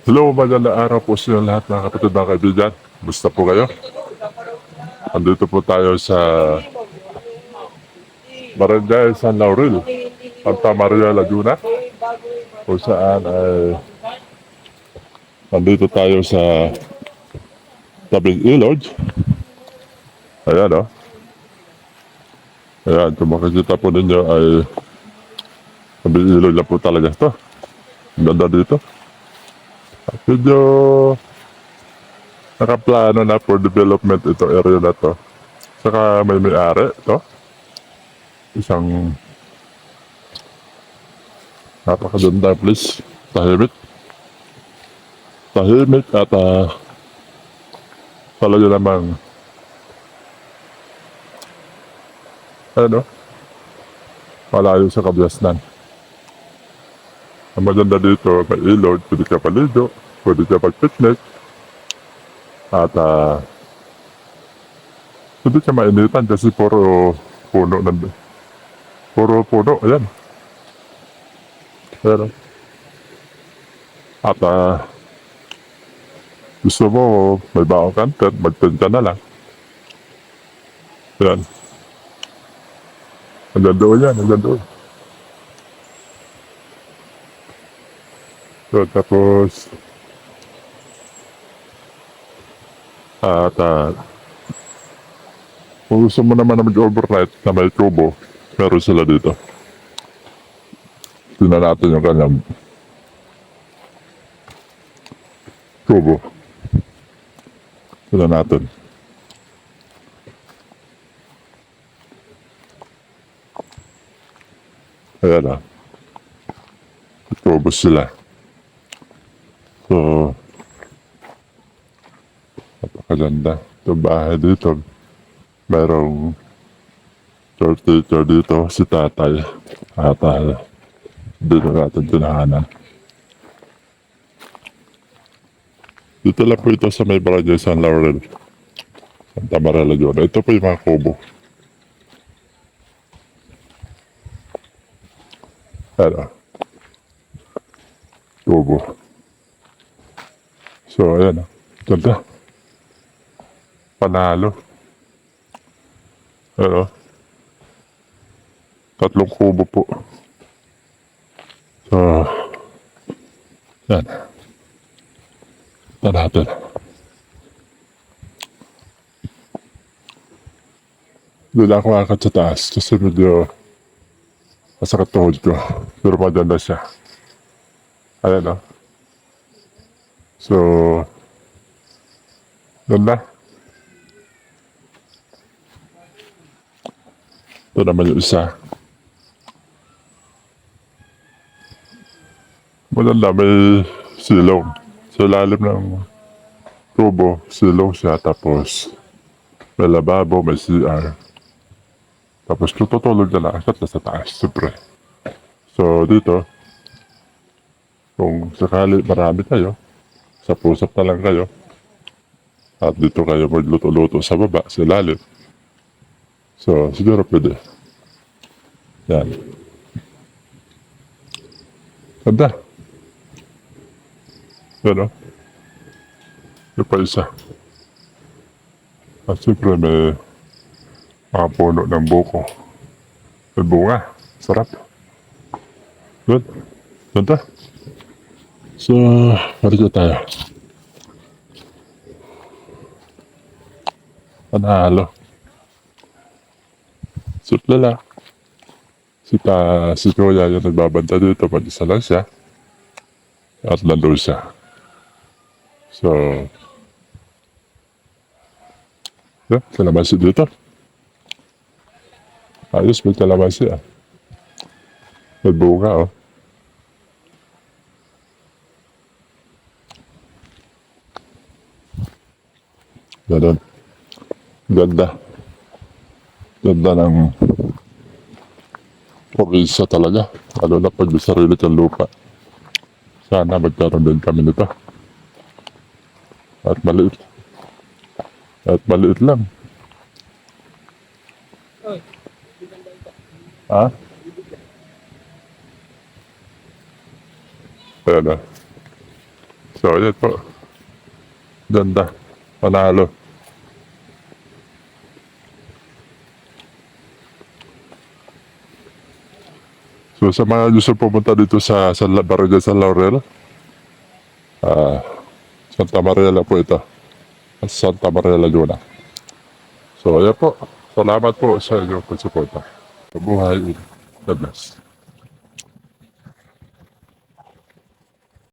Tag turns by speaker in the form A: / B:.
A: Hello, magandang araw po sa lahat mga kapatid mga kaibigan. Gusto po kayo? Andito po tayo sa Barangay San Laurel, Santa Maria Laguna, kung saan ay nandito tayo sa tabing ilog. Ayan o. Ayan, kung makikita po ninyo ay tabing ilog na po talaga ito. Ganda dito. Medyo nakaplano na for development ito area na to. Saka may may-ari to. Isang napakaganda place. Tahimik. Tahimik at uh, talaga namang ano malayo sa kabyasnan. Ang maganda dito, may ilog, pwede ka paligo, pwede ka pag-picnic, at ah, pwede ka mainitan kasi puro puno ng puro puno, ayan. Pero, at ah, gusto mo, may baong content, mag-tent ka na lang. Ayan. Hanggang doon yan, hanggang doon. So, tapos, at ah, kung gusto mo naman na mag-overnight na may tubo, meron sila dito. Tingnan natin yung kanyang tubo. Tingnan natin. Ayan ah. Tubo sila. So, napakaganda. Ito bahay dito. Merong caretaker dito, si tatay. At uh, dito natin tinahanan. Dito lang po ito sa may barangay San Laurel. Santa Maria Laguna. Ito po yung mga kubo. Ano? Kubo. So, ayan. ah. Ganda. Panalo. Ano? Tatlong kubo po. So, yan. Ito natin. Doon ako akit sa taas kasi medyo masakit tuhod ko. Pero maganda siya. Ayan o. So, ganda. Ito naman yung isa. Maganda, may silong. Sa ilalim ng tubo, silong siya. Tapos, may lababo, may CR. Tapos, tututulog na lang. Na sa taas, siyempre. So, dito, kung sakali marami kayo, sa pusap na lang kayo, at dito kayo magluto-luto sa baba, sa ilalim. So, siguro pwede. Yan. Ganda. Yan o. Yung pa isa. At siyempre may mga puno ng buko. May bunga. Sarap. Good. Ganda. So, marito tayo. Panalo. Sutlala. Si ta, si Kuya yung nagbabanta dito, mag-isa lang siya. At nandun siya. So, yeah, kalamansi dito. Ayos, may kalamansi ah. May bunga oh. Ganun. Ganda. Ganda ng probinsya talaga. Lalo na pag may sarili kang lupa. Sana magkaroon din kami nito. At maliit. At maliit lang. Ha? Ayan na. So, ayan po. Ganda. Panalo. So, sa mga gusto pumunta dito sa, sa Barangay San Laurel, ah, Santa Maria po ito. Santa Maria Laguna. So, ayan po. Salamat po sa inyong pagsuporta. Mabuhay. God bless.